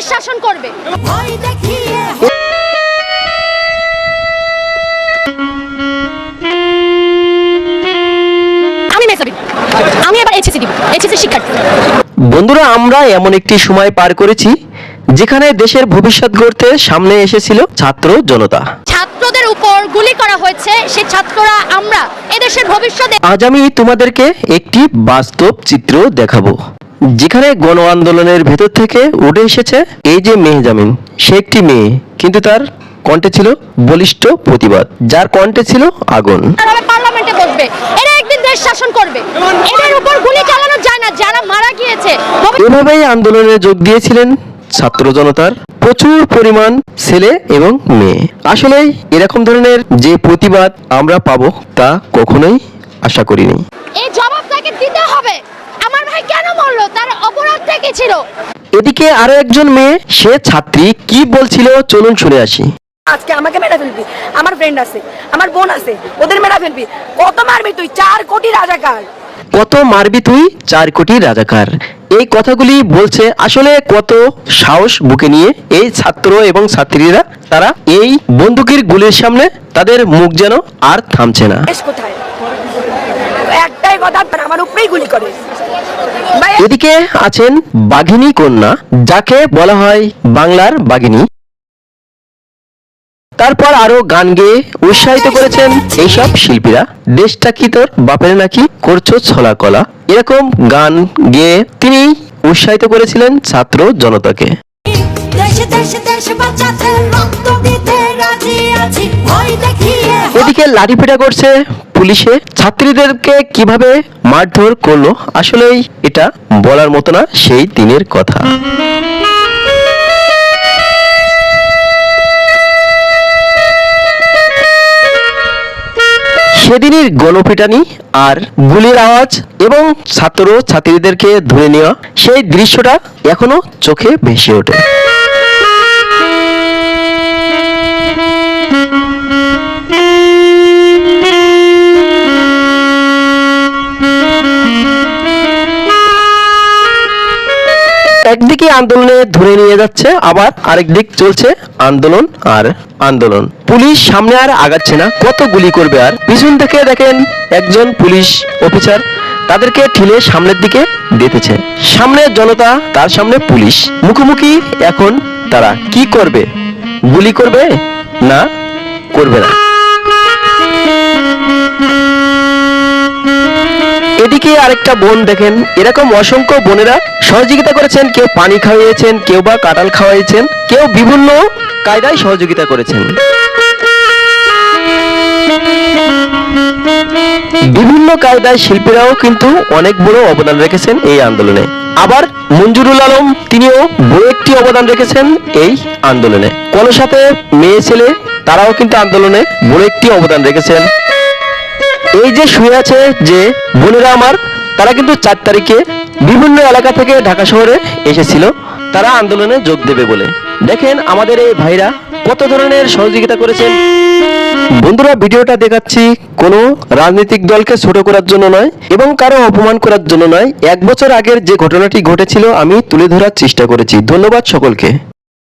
দেশ শাসন করবে আমি মেসাবি আমি এবার এইচএসসি দিব এইচএসসি শিক্ষার্থী। বন্ধুরা আমরা এমন একটি সময় পার করেছি যেখানে দেশের ভবিষ্যৎ গড়তে সামনে এসেছিল ছাত্র জনতা। ছাত্রদের উপর গুলি করা হয়েছে সেই ছাত্ররা আমরা এদেশের ভবিষ্যতে আজ আমি তোমাদেরকে একটি বাস্তব চিত্র দেখাবো। যেখানে গণ আন্দোলনের ভেতর থেকে উঠে এসেছে এই যে মেহজামিন সে একটি মেয়ে কিন্তু তার কণ্ঠে ছিল বলিষ্ঠ প্রতিবাদ যার কণ্ঠে ছিল আগুন। তারা পার্লামেন্টে বসবে এরা একদিন দেশ শাসন করবে। এদের উপর গুলি চালানো যায় না যারা মারা গিয়েছে। এভাবেই আন্দোলনে যোগ দিয়েছিলেন ছাত্র জনতার প্রচুর পরিমাণ ছেলে এবং মেয়ে। আসলেই এরকম ধরনের যে প্রতিবাদ আমরা পাবো তা কখনোই আশা করিনি। এই জবাব তাকে দিতে হবে। আমার ভাই কেন মরলো? তার অপরাধটা কি ছিল? এদিকে আরও একজন মেয়ে সে ছাত্রী কি বলছিল চলুন শুনে আসি। আজকে আমাকে মেরে ফেলবি। আমার ফ্রেন্ড আছে আমার বোন আছে ওদের মেরে ফেলবি। কত মারবি তুই? চার কোটি রাজাকার। কত মারবি তুই? চার কোটি রাজাকার। এই কথাগুলি বলছে আসলে কত সাহস বুকে নিয়ে এই ছাত্র এবং ছাত্রীরা? তারা এই বন্দুকের গুলির সামনে তাদের মুখ যেন আর থামছে না। একটাই কথা আমার উপরেই গুলি করে। এদিকে আছেন বাঘিনী কন্যা যাকে বলা হয় বাংলার বাঘিনী। তারপর আরও গান গেয়ে উৎসাহিত করেছেন এইসব শিল্পীরা। দেশটা কি তোর? বাপের নাকি করছ ছলা কলা। এরকম গান গেয়ে তিনি উৎসাহিত করেছিলেন ছাত্র জনতাকে। এদিকে লাঠিপেটা করছে পুলিশে। ছাত্রীদেরকে কীভাবে মারধর করল আসলেই এটা বলার মতো না সেই দিনের কথা। সেদিনের গণপিটানি আর গুলির আওয়াজ এবং ছাত্র ছাত্রীদেরকে ধরে নেওয়া, সেই দৃশ্যটা এখনও চোখে ভেসে ওঠে। একদিকে আন্দোলনে ধরে নিয়ে যাচ্ছে, আবার আরেক দিক চলছে আন্দোলন আর আন্দোলন। পুলিশ সামনে আর আগাচ্ছে না, কত গুলি করবে আর? পিছন থেকে দেখেন একজন পুলিশ অফিসার, তাদেরকে ঠেলে সামনের দিকে দিতেছে সামনে জনতা, তার সামনে পুলিশ। মুখোমুখি এখন তারা কি করবে? গুলি করবে না করবে না? এদিকে আরেকটা বোন দেখেন। এরকম অসংখ্য বোনেরা সহযোগিতা করেছেন, কেউ পানি খাওয়িয়েছেন, কেউ বা কাঁঠাল খাওয়াইছেন কেউ বিভিন্ন কায়দায় সহযোগিতা করেছেন। বিভিন্ন কায়দায় শিল্পীরাও কিন্তু অনেক বড় অবদান রেখেছেন এই আন্দোলনে। আবার মঞ্জুরুল আলম তিনিও বড় একটি অবদান রেখেছেন এই আন্দোলনে। কোন সাথে মেয়ে, ছেলে, তারাও কিন্তু আন্দোলনে বড় একটি অবদান রেখেছেন। এই যে শুয়ে আছে যে বোনেরা আমার, তারা কিন্তু চার তারিখে বিভিন্ন এলাকা থেকে ঢাকা শহরে এসেছিল। তারা আন্দোলনে যোগ দেবে বলে। দেখেন আমাদের এই ভাইরা কত ধরনের সহযোগিতা করেছেন। বন্ধুরা, ভিডিওটা দেখাচ্ছি কোনো রাজনৈতিক দলকে ছোট করার জন্য নয় এবং কারও অপমান করার জন্য নয়। এক বছর আগের যে ঘটনাটি ঘটেছিল, আমি তুলে ধরার চেষ্টা করেছি। ধন্যবাদ সকলকে।